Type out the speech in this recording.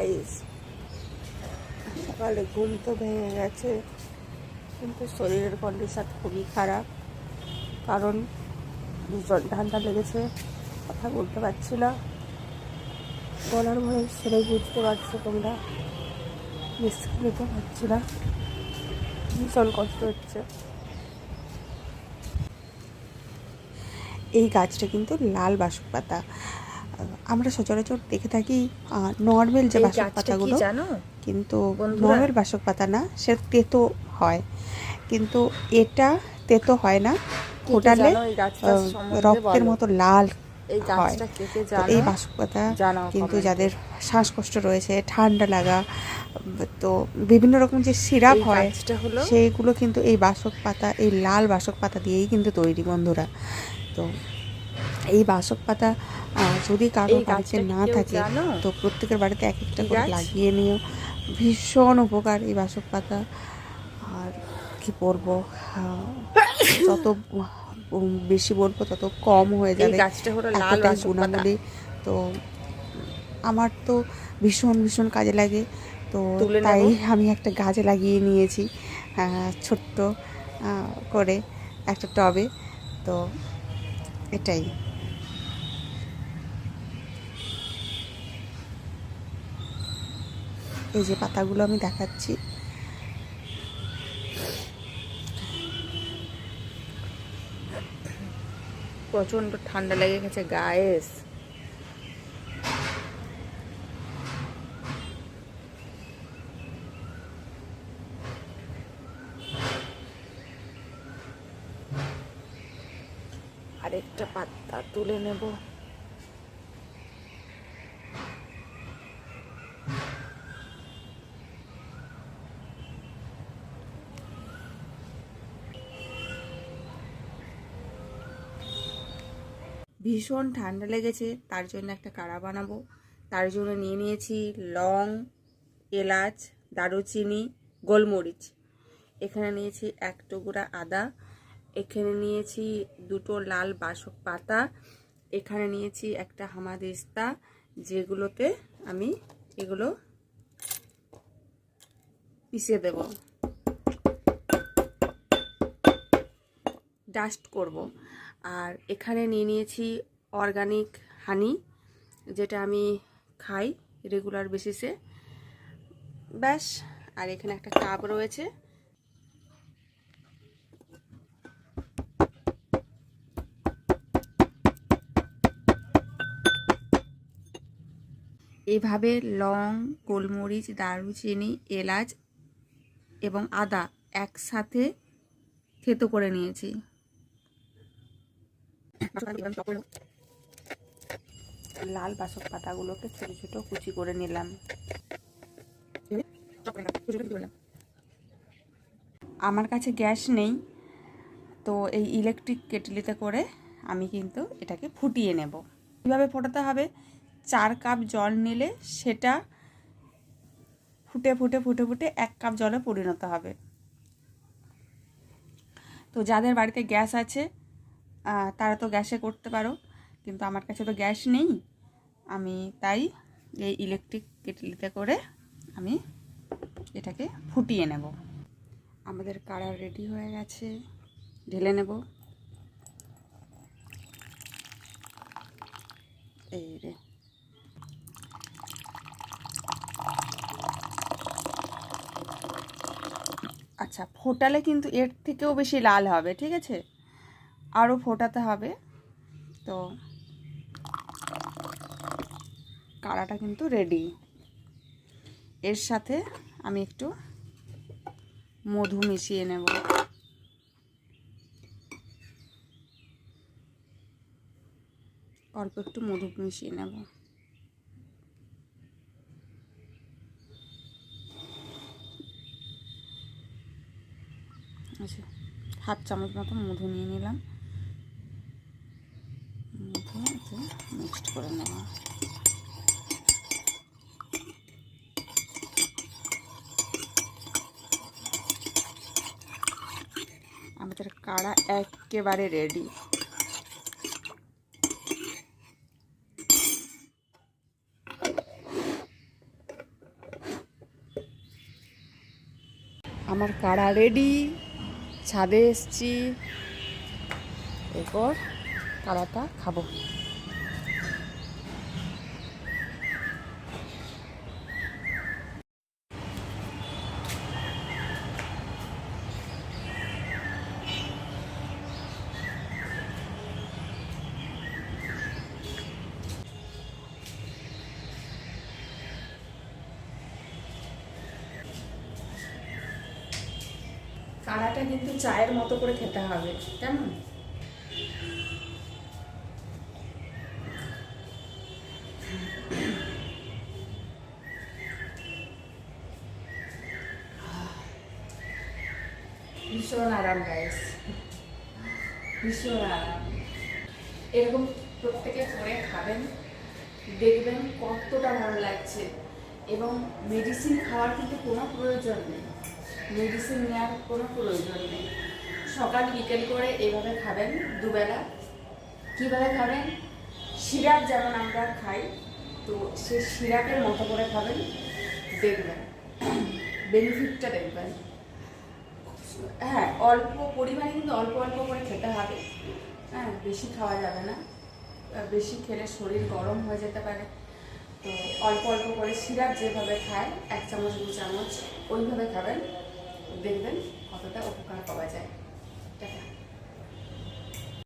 Guys সকালে ঘুম তো ভেঙে গেছে, কিন্তু শরীরের কন্ডিশন খুবই খারাপ, কারণ ভীষণ ঠান্ডা লেগেছে, কথা বলতে পারছি না। বলার ভয়ে সেরে বুঝতে পারছ তোমরা নিঃশ্বাস নিতে পারছি না, ভীষণ কষ্ট হচ্ছে। এই গাছটা কিন্তু লাল বাসক পাতা আমরা সচরাচর দেখে থাকি নর্মাল যে বাসক পাতাগুলো কিন্তু? নর্মাল বাসক পাতা না সে তেতো হয়। কিন্তু এটা তেতো হয় না ফোটালে রক্তের মতো লাল হয়। এই বাসক পাতা কিন্তু যাদের শ্বাসকষ্ট রয়েছে ঠান্ডা লাগা তো বিভিন্ন রকম যে সিরাপ হয় সেইগুলো কিন্তু এই বাসক পাতা এই লাল বাসক পাতা দিয়েই কিন্তু তৈরি বন্ধুরা। তো এই বাসক পাতা যদি কারও বাড়িতে না থাকে তো প্রত্যেকের বাড়িতে এক একটা করে গাছ? লাগিয়ে নিও। ভীষণ উপকার এই বাসক পাতা আর কি বলব যত বেশি বলব তত কম হয়ে যাবে গাছটা হলো লাল গুণাবলী। তো আমার তো ভীষণ ভীষণ কাজে লাগে। তো তাই আমি একটা গাছে লাগিয়ে নিয়েছি ছোট্ট করে একটা টবে। তো এটাই। এই যে পাতাগুলো আমি দেখাচ্ছি। প্রচণ্ড ঠান্ডা লেগে গেছে গায়েস আরেকটা পাতা তুলে নেব। ভীষণ ঠান্ডা লেগেছে, তার জন্য একটা কাড়া বানাবো। তার জন্য নিয়ে নিয়েছি লং, এলাচ, দারুচিনি, গোলমরিচ। এখানে নিয়েছি এক টুকরা আদা, এখানে নিয়েছি দুটো লাল বাসক পাতা, এখানে নিয়েছি একটা হামাদিস্তা, যেগুলোতে আমি এগুলো পিষে দেব। ডাস্ট করব। আর এখানে নিয়ে নিয়েছি অর্গানিক হানি যেটা আমি খাই রেগুলার বেসিসে ব্যাস, আর এখানে একটা কাপ রয়েছে। এভাবে লং, গোলমরিচ, দারুচিনি, এলাচ এবং আদা একসাথে থেতো করে নিয়েছি। লাল বাসক পাতাগুলোকে ছোট ছোট কুচি করে নিলাম। আমার কাছে গ্যাস নেই, তো এই ইলেকট্রিক কেটলিতে করে আমি কিন্তু এটাকে ফুটিয়ে নেব। কীভাবে ফোটাতে হবে? চার কাপ জল নিলে সেটা ফুটে ফুটে ফুটে ফুটে এক কাপ জলে পরিণত হবে। তো যাদের বাড়িতে গ্যাস আছে তারা তো গ্যাসে করতে পারো, কিন্তু আমার কাছে তো গ্যাস নেই। আমি তাই এই ইলেকট্রিক কেটলিতে করে আমি এটাকে ফুটিয়ে নেব। আমাদের কাড়া রেডি হয়ে গেছে, ঢেলে নেব। এই রে। আচ্ছা ফোটালে কিন্তু এর থেকেও বেশি লাল হবে, ঠিক আছে? আরও ফোটাতে হবে। তো কাড়াটা কিন্তু রেডি এর সাথে আমি একটু মধু মিশিয়ে নেব। অল্প একটু মধু মিশিয়ে নেব। আচ্ছা হাফ চামচ মতো মধু নিয়ে নিলাম। মিক্সড করে নেওয়া আমাদের কাড়া একেবারে রেডি আমার কাড়া রেডি ছাদে এসছি। এরপর কাড়াটা খাব। কাড়াটা কিন্তু চায়ের মতো করে খেতে হবে, কেমন? ভীষণ আরাম গাইস ভীষণ আরাম। এরকম প্রত্যেকে করে খাবেন, দেখবেন কতটা ভালো লাগছে। এবং মেডিসিন খাওয়ার কিন্তু কোনো প্রয়োজন নেই। মেডিসিন নেওয়ার কোনো প্রয়োজন নেই। সকাল, বিকেল করে এইভাবে খাবেন, দুবেলা। কীভাবে খাবেন? সিরাপ যেমন আমরা খাই, তো সে সিরাপের মতো করে খাবেন, দেখবেন। বেনিফিটটা দেখবেন। হ্যাঁ অল্প পরিমাণে কিন্তু অল্প অল্প করে খেতে হবে। হ্যাঁ বেশি খাওয়া যাবে না। বেশি খেলে শরীর গরম হয়ে যেতে পারে। তো অল্প অল্প করে সিরাপ যেভাবে খায়, এক চামচ, দু চামচ, ওইভাবে খাবেন। দেখবেন কতটা উপকার পাওয়া যায়।